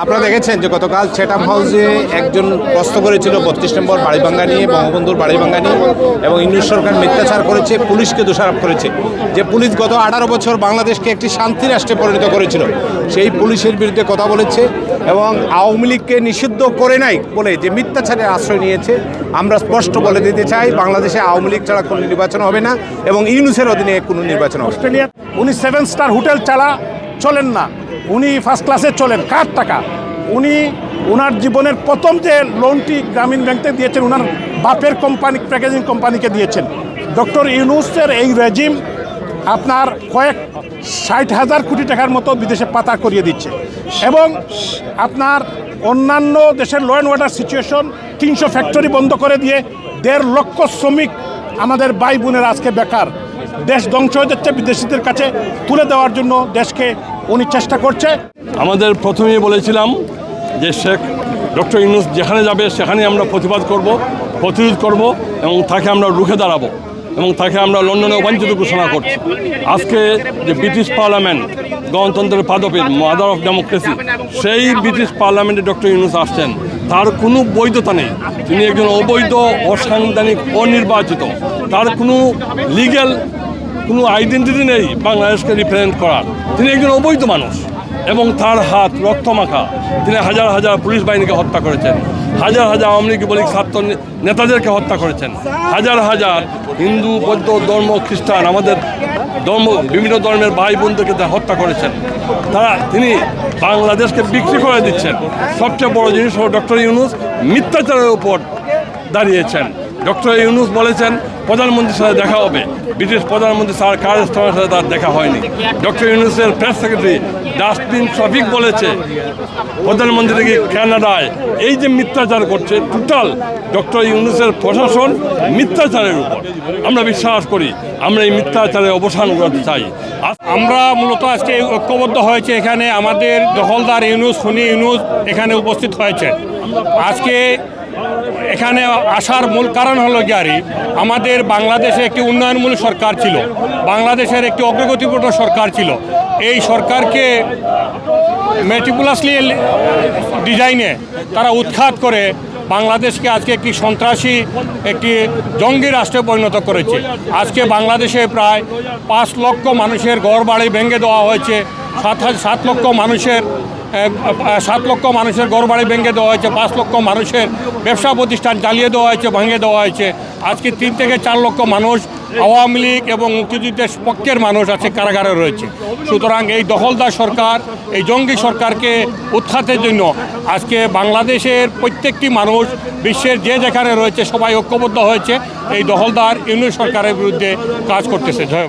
আপনারা দেখেছেন যে গতকাল ছেটাম হাউসে একজন গস্ত করেছিল বত্রিশ নম্বর বাড়িভাঙ্গা নিয়ে, বঙ্গবন্ধুর বাড়িভাঙ্গা নিয়ে, এবং ইংলিশ সরকার মিথ্যাচার করেছে, পুলিশকে দোষারোপ করেছে। যে পুলিশ গত আঠারো বছর বাংলাদেশকে একটি শান্তি রাষ্ট্রে পরিণত করেছিল, সেই পুলিশের বিরুদ্ধে কথা বলেছে এবং আওয়ামী লীগকে নিষিদ্ধ করে নাই বলে যে মিথ্যাচারের আশ্রয় নিয়েছে আমরা স্পষ্ট বলে দিতে চাই, বাংলাদেশে আওয়ামী লীগ ছাড়া কোনো নির্বাচন হবে না এবং ইউনুসের অধীনে কোনো নির্বাচন অস্ট্রেলিয়া, উনি সেভেন স্টার হোটেল চালা, চলেন না। উনি ফার্স্ট ক্লাসে চলেন, কার টাকা? উনি ওনার জীবনের প্রথম যে লোনটি গ্রামীণ ব্যাংকে দিয়েছেন ওনার বাপের কোম্পানি প্যাকেজিং কোম্পানিকে দিয়েছেন। ডক্টর ইউনুসের এই রেজিম আপনার কয়েক ষাট হাজার কোটি টাকার মতো বিদেশে পাতা করিয়ে দিচ্ছে। এবং আপনার অন্যান্য দেশের ল অ্যান্ড ওয়াটার সিচুয়েশন তিনশো ফ্যাক্টরি বন্ধ করে দিয়ে দেড় লক্ষ শ্রমিক আমাদের ভাই বোনের আজকে বেকার। দেশ ধ্বংস হয়ে যাচ্ছে, বিদেশিদের কাছে তুলে দেওয়ার জন্য দেশকে উনি চেষ্টা করছে। আমাদের প্রথমেই বলেছিলাম যে শেখ ডক্টর ইউনুস যেখানে যাবে সেখানে আমরা প্রতিবাদ করব, প্রতিরোধ করব এবং তাকে আমরা রুখে দাঁড়াবো। এবং তাকে আমরা লন্ডনে অবাঞ্ছিত ঘোষণা করছি। আজকে যে ব্রিটিশ পার্লামেন্ট গণতন্ত্রের পাদপীঠ মাদার অফ ডেমোক্রেসি সেই ব্রিটিশ পার্লামেন্টে ডক্টর ইউনুস আসছেন। তার কোনো বৈধতা নেই। তিনি একজন অবৈধ, অসাংবিধানিক, অনির্বাচিত। তার কোনো লিগ্যাল কোনো আইডেন্টিটি নেই বাংলাদেশকে রিপ্রেজেন্ট করার। তিনি একজন অবৈধ মানুষ। এবং তার হাত রক্তমাখা। তিনি হাজার হাজার পুলিশ বাহিনীকে হত্যা করেছেন। হাজার হাজার আওয়ামী লীগ ছাত্র নেতাদেরকে হত্যা করেছেন। হাজার হাজার হিন্দু, বৌদ্ধ, ধর্ম, খ্রিস্টান আমাদের ধর্ম, বিভিন্ন ধর্মের ভাই বোনদেরকে হত্যা করেছেন। তারা তিনি বাংলাদেশকে বিক্রি করে দিচ্ছেন। সবচেয়ে বড় জিনিস হলো ডক্টর ইউনুস মিথ্যাচারের উপর দাঁড়িয়েছেন। ডক্টর ইউনুস বলেছেন, প্রধানমন্ত্রীর সাথে দেখা হবে। ব্রিটিশ প্রধানমন্ত্রী স্যার কার স্থানের সাথে তার দেখা হয়নি। ডক্টর ইউনুসের প্রেস সেক্রেটারি ডাস্টবিন শফিক বলেছে, প্রধানমন্ত্রী কানাডায়। এই যে মিথ্যাচার করছে, টোটাল ডক্টর ইউনুসের প্রশাসন মিথ্যাচারের উপর। আমরা বিশ্বাস করি, আমরা এই মিথ্যাচারের অবসান করতে চাই। আমরা মূলত আজকে ঐক্যবদ্ধ হয়েছে এখানে। আমাদের দখলদার ইউনুস সুনি ইউনুস এখানে উপস্থিত হয়েছে। আজকে এখানে আসার মূল কারণ হলো গিয়ারি আমাদের বাংলাদেশে একটি উন্নয়নমূলক সরকার ছিল। বাংলাদেশের একটি অগ্রগতিপূর্ণ সরকার ছিল। এই সরকারকে মেটিকুলাসলি ডিজাইনে তারা উৎখাত করে বাংলাদেশকে আজকে একটি সন্ত্রাসী, একটি জঙ্গি রাষ্ট্রে পরিণত করেছে। আজকে বাংলাদেশে প্রায় পাঁচ লক্ষ মানুষের ঘর বাড়ি ভেঙে দেওয়া হয়েছে। সাত সাত লক্ষ মানুষের সাত লক্ষ মানুষের ঘর বাড়ি ভেঙে দেওয়া হয়েছে, পাঁচ লক্ষ মানুষের ব্যবসা প্রতিষ্ঠান চালিয়ে দেওয়া হয়েছে, ভেঙে দেওয়া হয়েছে। আজকে তিন থেকে চার লক্ষ মানুষ আওয়ামী লীগ এবং মুক্তিযুদ্ধের পক্ষের মানুষ আছে কারাগারে রয়েছে। সুতরাং এই দখলদার সরকার, এই জঙ্গি সরকারকে উৎখাতের জন্য আজকে বাংলাদেশের প্রত্যেকটি মানুষ, বিশ্বের যে যেখানে রয়েছে, সবাই ঐক্যবদ্ধ হয়েছে। এই দখলদার ইউনিয়ন সরকারের বিরুদ্ধে কাজ করতেছে। জয়